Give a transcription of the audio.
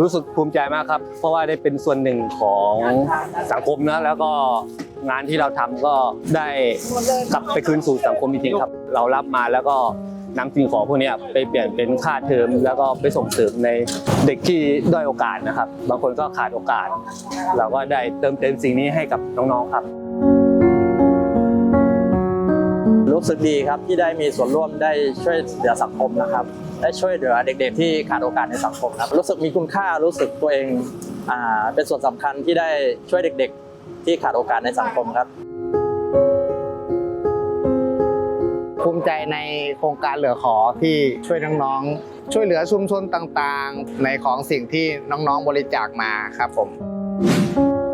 รู้สึกภูมิใจมากครับ เพราะว่าได้เป็นส่วนหนึ่งของสังคมนะแล้วก็งานที่เราทำก็ได้กลับไปคืนสู่สังคมจริงๆครับ เรารับมาแล้วก็นำสิ่งของพวกเนี้ยไปเปลี่ยนเป็นค่าเทอมแล้วก็ไปส่งเสริมในเด็กที่ด้อยโอกาสนะครับ บางคนก็ขาดโอกาส เราก็ได้เติมเต็มสิ่งนี้ให้กับน้องๆครับ รู้สึกดีครับที่ได้มีส่วนร่วมได้ช่วยเหลือสังคมนะครับ ได้ช่วยเหลือเด็กๆที่ขาดโอกาสในสังคมครับรู้สึกมีคุณค่ารู้สึกตัวเองอเป็นส่วนสำคัญที่ได้ช่วยเด็กๆ ที่ขาดโอกาสในสังคมครับภูมิใจในโครงการเหลือขอที่ช่วยน้องๆ ช่วยเหลือชุมชนต่างๆ ในของสิ่งที่น้องๆบริจาคมาครับผม